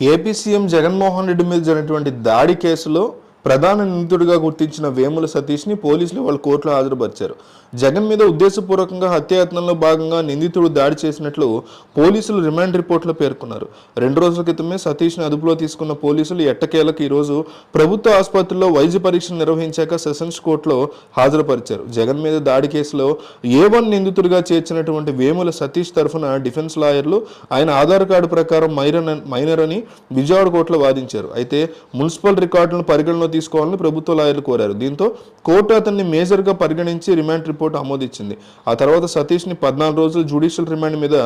AP CM Jaganmohan Reddy మీద జరిగినటువంటి దాడి కేసులో ప్రధాన నిందితుడిగా గుర్తించిన వేముల సతీష్ని పోలీసులు వాళ్ళ కోర్టులో హాజరుపరిచారు. జగన్ మీద ఉద్దేశపూర్వకంగా హత్యాయత్నంలో భాగంగా నిందితుడు దాడి చేసినట్లు పోలీసులు రిమాండ్ రిపోర్ట్లో పేర్కొన్నారు. రెండు రోజుల క్రితమే సతీష్ని అదుపులో తీసుకున్న పోలీసులు ఎట్టకేలకు ఈరోజు ప్రభుత్వ ఆసుపత్రిలో వైద్య పరీక్షలు నిర్వహించాక సెషన్స్ కోర్టులో హాజరుపరిచారు. జగన్ మీద దాడి కేసులో ఏ వన్ నిందితుడిగా చేర్చినటువంటి వేముల సతీష్ తరఫున డిఫెన్స్ లాయర్లు ఆయన ఆధార్ కార్డు ప్రకారం మైరన్ మైనర్ అని విజయవాడ కోర్టులో వాదించారు. అయితే మున్సిపల్ రికార్డులను పరిగణలో తీసుకోవాలని ప్రభుత్వ లాయర్లు కోరారు. దీంతో కోర్టు అతన్ని మేజర్గా పరిగణించి రిమాండ్ రిపోర్ట్ ఆమోదించింది. ఆ తర్వాత సతీష్ని పద్నాలుగు రోజులు జ్యుడిషియల్ రిమాండ్ మీద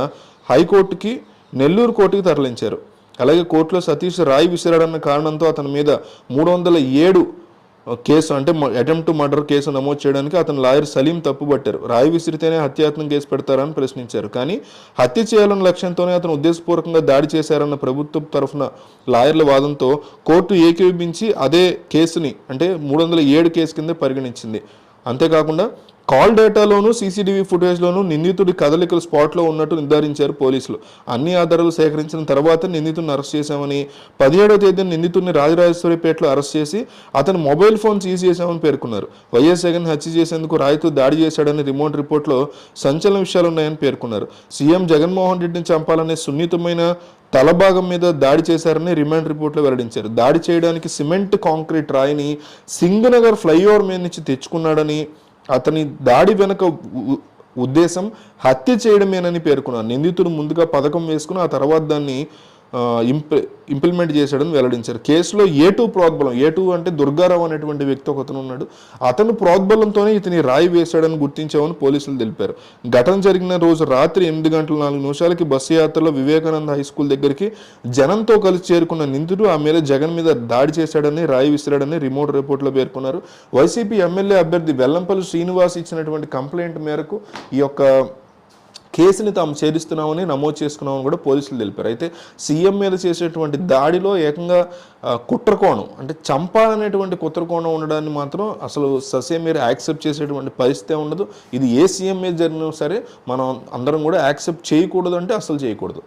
హైకోర్టుకి నెల్లూరు కోర్టుకి తరలించారు. అలాగే కోర్టులో సతీష్ రాయి విసిరాడన్న కారణంతో అతని మీద మూడు వందల ఏడు కేసు అంటే అటెంప్ట్ టు మర్డర్ కేసు నమోదు చేయడానికి అతని లాయర్ సలీం తప్పుపట్టారు రాయి విసిరితేనే హత్యాయత్నం కేసు పెడతారని ప్రశ్నించారు. కానీ హత్య చేయాలన్న లక్ష్యంతోనే అతను ఉద్దేశపూర్వకంగా దాడి చేశారన్న ప్రభుత్వం తరఫున లాయర్ల వాదంతో కోర్టు ఏకీభించి అదే కేసుని అంటే మూడు వందల ఏడు కేసు కింద పరిగణించింది. అంతేకాకుండా కాల్ డేటాలోనూ సీసీటీవీ ఫుటేజ్లోనూ నిందితుడి కదలికలు స్పాట్లో ఉన్నట్టు నిర్ధారించారు పోలీసులు. అన్ని ఆధారాలు సేకరించిన తర్వాత నిందితుడిని అరెస్ట్ చేశామని పదిహేడవ తేదీన నిందితుడిని రాజరాజేశ్వరిపేటలో అరెస్ట్ చేసి అతని మొబైల్ ఫోన్ సీజ్ చేశామని పేర్కొన్నారు. వైఎస్ జగన్ హత్య చేసేందుకు రాయితో దాడి చేశాడని రిమోట్ రిపోర్ట్లో సంచలన విషయాలు ఉన్నాయని పేర్కొన్నారు. సీఎం జగన్మోహన్ రెడ్డిని చంపాలనే సున్నితమైన తలభాగం మీద దాడి చేశారని రిమాండ్ రిపోర్ట్లో వెల్లడించారు. దాడి చేయడానికి సిమెంట్ కాంక్రీట్ రాయిని సింగనగర్ ఫ్లైఓవర్ మీద నుంచి తెచ్చుకున్నాడని అతని దాడి వెనుక ఉద్దేశం హత్య చేయడమేనని పేర్కొన్నారు నిందితుడు ముందుగా పథకం వేసుకుని ఆ తర్వాత దాన్ని ఇంప్లి ఇంప్ ఇంప్లిమెంట్ చేశాడని వెల్లడించారు. కేసులో ఏ టూ ప్రోద్బలం ఏ టూ అంటే దుర్గారావు అనేటువంటి వ్యక్తి ఒకతను ఉన్నాడు. అతను ప్రోద్బలంతోనే ఇతని రాయి వేశాడని గుర్తించామని పోలీసులు తెలిపారు. ఘటన జరిగిన రోజు రాత్రి ఎనిమిది గంటల నాలుగు నిమిషాలకి బస్సు యాత్రలో వివేకానంద హై స్కూల్ దగ్గరికి జనంతో కలిసి చేరుకున్న నిందితుడు ఆ మీద జగన్ మీద దాడి చేశాడని రాయి విసిరాడని రిమోట్ రిపోర్ట్లో పేర్కొన్నారు. వైసీపీ ఎమ్మెల్యే అభ్యర్థి వెల్లంపల్లి శ్రీనివాస్ ఇచ్చినటువంటి కంప్లైంట్ మేరకు ఈ యొక్క కేసుని తాము ఛేదిస్తున్నామని నమోదు చేసుకున్నామని కూడా పోలీసులు తెలిపారు. అయితే సీఎం మీద చేసేటువంటి దాడిలో ఏకంగా కుట్రకోణం అంటే చంపాలనేటువంటి కుట్రకోణం ఉండడాన్ని మాత్రం అసలు ససే మీరు యాక్సెప్ట్ చేసేటువంటి పరిస్థితి ఉండదు ఇది ఏ సీఎం మీద జరిగినా సరే మనం అందరం కూడా యాక్సెప్ట్ చేయకూడదు అంటే అసలు చేయకూడదు.